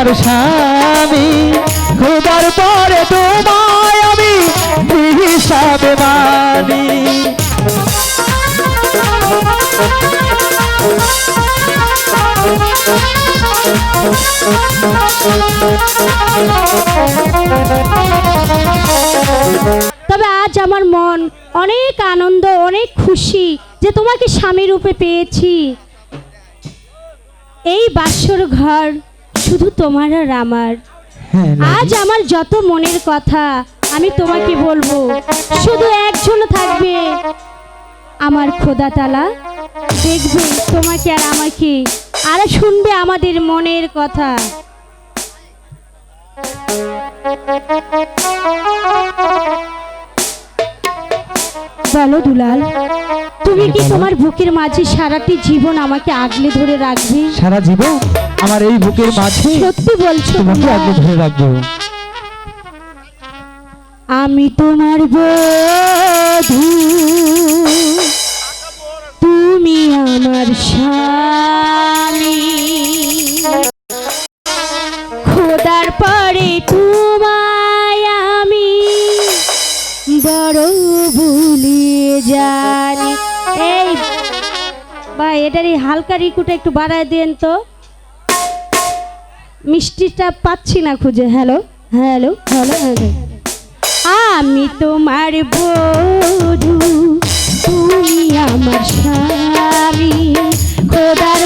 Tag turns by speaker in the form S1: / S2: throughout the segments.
S1: তোমার স্বামী। খোদার পরে তোমায় আমি হিসাবে মানি।
S2: তবে আজ আমার মন অনেক আনন্দ, অনেক খুশি যে তোমাকে স্বামী রূপে পেয়েছি। এই বাসর ঘর শুধু তোমার আর আমার।
S1: হ্যাঁ
S2: আজ আমার যত মনের কথা আমি তোমাকে বলব শুধু একজন থাকবে। আমার খোদা তালা দেখবে তোমাকে আর আমাকে আর শুনবে আমাদের মনের কথা। বলো দুলাল তুমি কি তোমার বুকের মাঝে সারাটি জীবন আমাকে আগলে ধরে রাখবে?
S1: সারা জীবন? আমার এই বুকের মাঝে
S2: সত্যি বলছো
S1: তোমাকে আগে ধরে রাখব।
S2: আমি তোমার বধূ। তুমি আমার স্বামী। খোদার পরে তোমায় আমি বড় ভুলিয়ে জানি। এই বা এটার এই হালকা রিকুটা একটু বাড়ায় দেন তো। মিষ্টিটা পাচ্ছি না খুঁজে। হ্যালো হ্যালো হ্যালো হ্যালো আমি তোমার বধু, তুমি আমার স্বামী। খোদার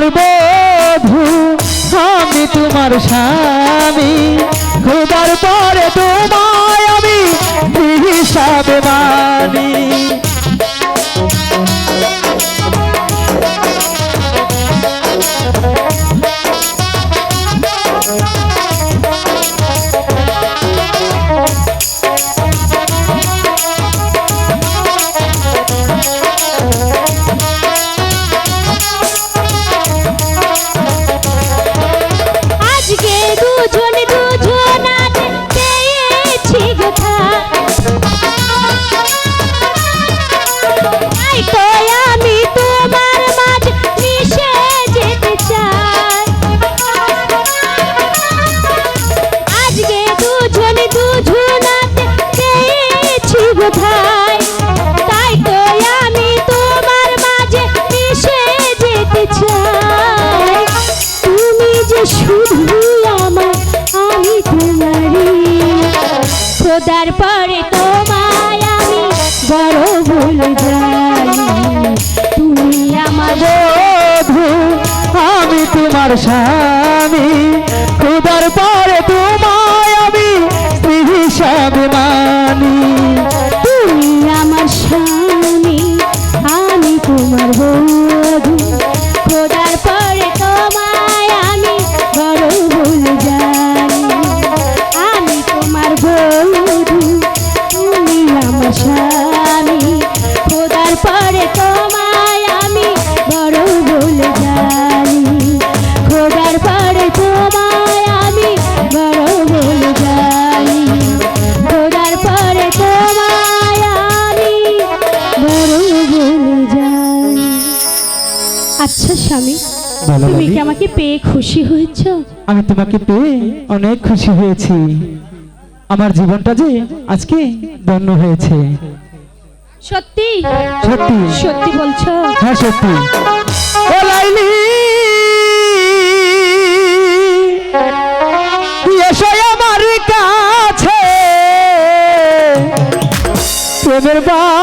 S2: আমার
S1: বধু আমি তোমার স্বামী। খোদার পরে তোমায় আমি হিসাবে মানি।
S2: কোথায় তাই তো আমি তোমার মাঝে মিশে যেতে চাই। তুমি যে শুধু আমার আমি তোমারই। খোদার পরে তোমায় আমি বড় ভুল যাই। তুমি আমার
S1: বধূ আমি তোমার স্বামী
S2: তুমি কি আমাকে পেয়ে খুশি হয়েছ?
S1: আমি তোমাকে পেয়ে অনেক খুশি হয়েছি। আমার জীবনটা যে আজকে ধন্য হয়েছে।
S2: সত্যি?
S1: সত্যি।
S2: সত্যি বলছো?
S1: হ্যাঁ সত্যি। ও লাইলি! এসো আমার কাছে। প্রেমের বাক্স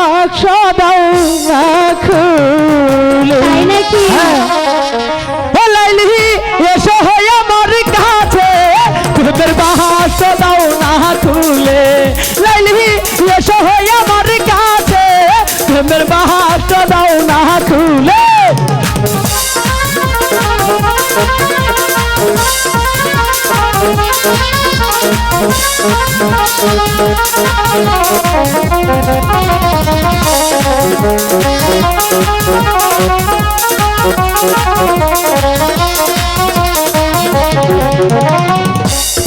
S1: না খুলে লাইলি এসো হয় আমার কাছে প্রেমের বাক্স দাও না খুলে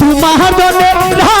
S1: তোমার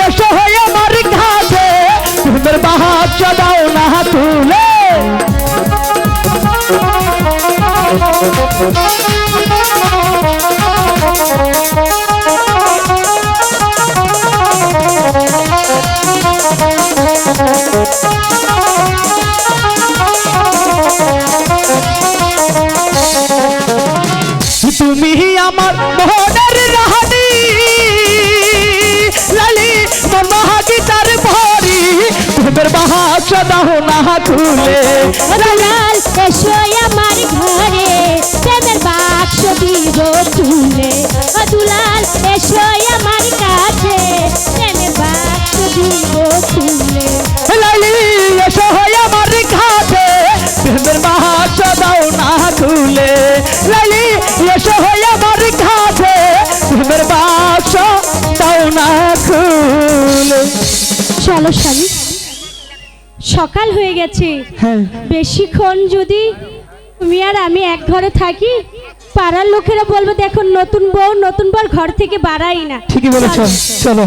S1: এসো হয়ে আমার কাছে প্রেমের বাহাত দাও না তুলে বাহাত দাও না তুলে।
S2: দুলাল এসো আমার ঘরে, প্রেমের বাক্স দিব তুলে। দুলাল, এসো আমার কাছে, প্রেমের বাক্স দিব তুলে। সকাল হয়ে গেছে।
S1: হ্যাঁ।
S2: বেশিক্ষণ যদি তুমি আর আমি এক ঘরে থাকি পাড়ার লোকেরা বলবে দেখো নতুন বউ নতুন বর ঘর থেকে বাড়াই না।
S1: ঠিকই বলেছ। চলো।